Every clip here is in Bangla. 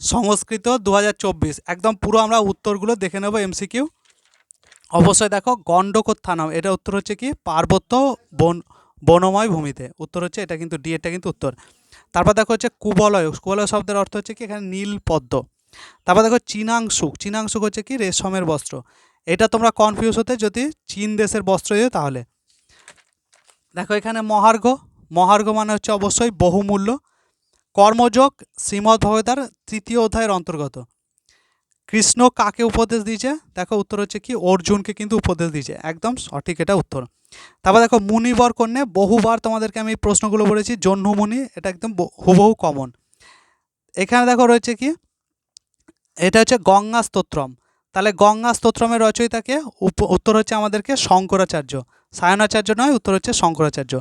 সংস্কৃত দু হাজার চব্বিশ। একদম পুরো আমরা উত্তরগুলো দেখে নেব এমসিকিউ অবশ্যই দেখো গণ্ডকোত্থানম এটা উত্তর হচ্ছে কি? পার্বত্য বন, বনময় ভূমিতে। উত্তর হচ্ছে, এটা কিন্তু ডি, এটা কিন্তু উত্তর। তারপর দেখো হচ্ছে কুবলয়। কুবলয় শব্দের অর্থ হচ্ছে কি? এখানে নীল পদ্ম। তারপর দেখো চীনাংশুক। চীনাংশুক হচ্ছে কি? রেশমের বস্ত্র। এটা তোমরা কনফিউজ হতে যদি চীন দেশের বস্ত্র দিও তাহলে। দেখো এখানে মহার্ঘ। মহার্ঘ মানে হচ্ছে অবশ্যই বহুমূল্য। কর্মযোগ, শ্রীমদ্ ভগবতার তৃতীয় অধ্যায়ের অন্তর্গত। কৃষ্ণ কাকে উপদেশ দিয়েছে? দেখো উত্তর হচ্ছে কি, অর্জুনকে কিন্তু উপদেশ দিয়েছে। একদম সঠিক এটা উত্তর। তারপর দেখো মুনিবর কন্যে, বহুবার তোমাদেরকে আমি প্রশ্নগুলো বলেছি, জহ্নমুনি, এটা একদম হুবহু কমন এখানে দেখো রয়েছে কি, এটা হচ্ছে গঙ্গা স্তোত্রম। তাহলে গঙ্গা স্তোত্রমের রচয়িতাকে উত্তর হচ্ছে আমাদেরকে শঙ্করাচার্য। সায়নাচার্য নয়, উত্তর হচ্ছে শঙ্করাচার্য।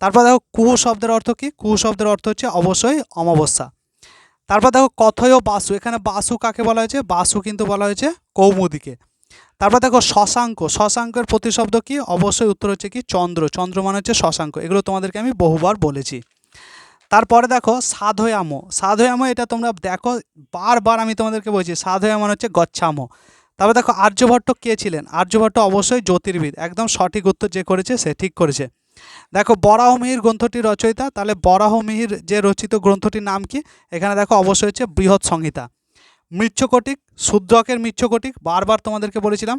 তারপর দেখো কুহু শব্দের অর্থ কি? কুহু শব্দের অর্থ হচ্ছে অবশ্যই অমাবস্যা। তারপর দেখো কথয় বাসু, এখানে বাসু কাকে বলা হয়েছে? বাসু কিন্তু বলা হয়েছে কৌমুদিকে। তারপর দেখো শশাঙ্ক, শশাঙ্কের প্রতিশব্দ কি? অবশ্যই উত্তর হচ্ছে কি? চন্দ্র। চন্দ্র মানে হচ্ছে শশাঙ্ক। এগুলো তোমাদেরকে আমি বহুবার বলেছি। তারপরে দেখো সাধয়াম। সাধয়াম এটা তোমরা দেখো, বারবার আমি তোমাদেরকে বলছি, সাধয়াম মানে হচ্ছে গচ্ছাম। তারপর দেখো আর্যভট্ট কে ছিলেন? আর্যভট্ট অবশ্যই জ্যোতির্বিদ। একদম সঠিক উত্তর যে করেছে সে ঠিক করেছে। দেখো বরাহমিহির গ্রন্থটির রচয়িতা, তাহলে বরাহমিহির যে রচিত গ্রন্থটির নাম কি? এখানে দেখো অবশ্যই হচ্ছে বৃহৎ সংহিতা। মৃচ্ছকটিক, শূদ্রকের মৃচ্ছকটিক, বারবার তোমাদেরকে বলেছিলাম।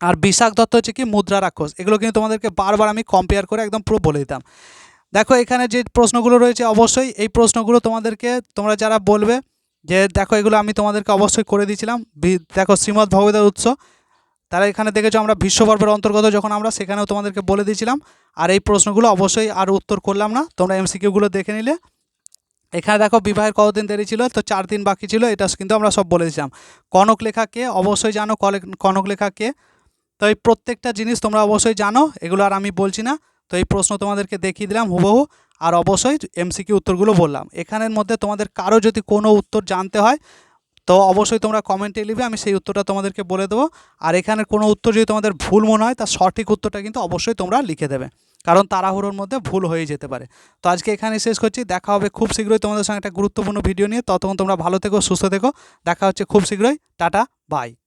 আর বিশাখ দত্ত হচ্ছে কি? মুদ্রা রাক্ষস। এগুলো কিন্তু তোমাদেরকে বারবার আমি কম্পেয়ার করে একদম পুরো বলে দিতাম। দেখো এখানে যে প্রশ্নগুলো রয়েছে, অবশ্যই এই প্রশ্নগুলো তোমাদেরকে, তোমরা যারা বলবে যে, দেখো এগুলো আমি তোমাদেরকে অবশ্যই করে দিয়েছিলাম। দেখো শ্রীমদ্ ভগবতের উৎস। তারা এখানে দেখেছ আমরা বিশ্বপর্বের অন্তর্গত যখন আমরা সেখানেও তোমাদেরকে বলে দিয়েছিলাম। আর এই প্রশ্নগুলো অবশ্যই আর উত্তর করলাম না। তোমরা এমসিকিউগুলো দেখে নিলে। এখানে দেখো, বিবাহের কতদিন দেরি ছিল? তো চার দিন বাকি ছিল, এটা কিন্তু আমরা সব বলে দিয়েছিলাম। কনক লেখা কে? অবশ্যই জানো কনক লেখা কে? তো এই প্রত্যেকটা জিনিস তোমরা অবশ্যই জানো, এগুলো আর আমি বলছি না। তো এই প্রশ্ন তোমাদেরকে দেখিয়ে দিলাম হুবহু। আর অবশ্যই এমসিকিউ উত্তরগুলো বললাম। এখানের মধ্যে তোমাদের কারও যদি কোনো উত্তর জানতে হয় তো অবশ্যই তোমরা কমেন্টে লিখবে, আমি সেই উত্তরটা তোমাদেরকে বলে দেবো। আর এখানের কোনো উত্তর যদি তোমাদের ভুল মনে হয়, তার সঠিক উত্তরটা কিন্তু অবশ্যই তোমরা লিখে দেবে। কারণ তাড়াহুড়োর মধ্যে ভুল হয়ে যেতে পারে। তো আজকে এখানে শেষ করছি। দেখা হবে খুব শীঘ্রই তোমাদের সঙ্গে একটা গুরুত্বপূর্ণ ভিডিও নিয়ে। ততক্ষণ তোমরা ভালো থেকো, সুস্থ থেকো। দেখা হচ্ছে খুব শীঘ্রই। Tata, bye.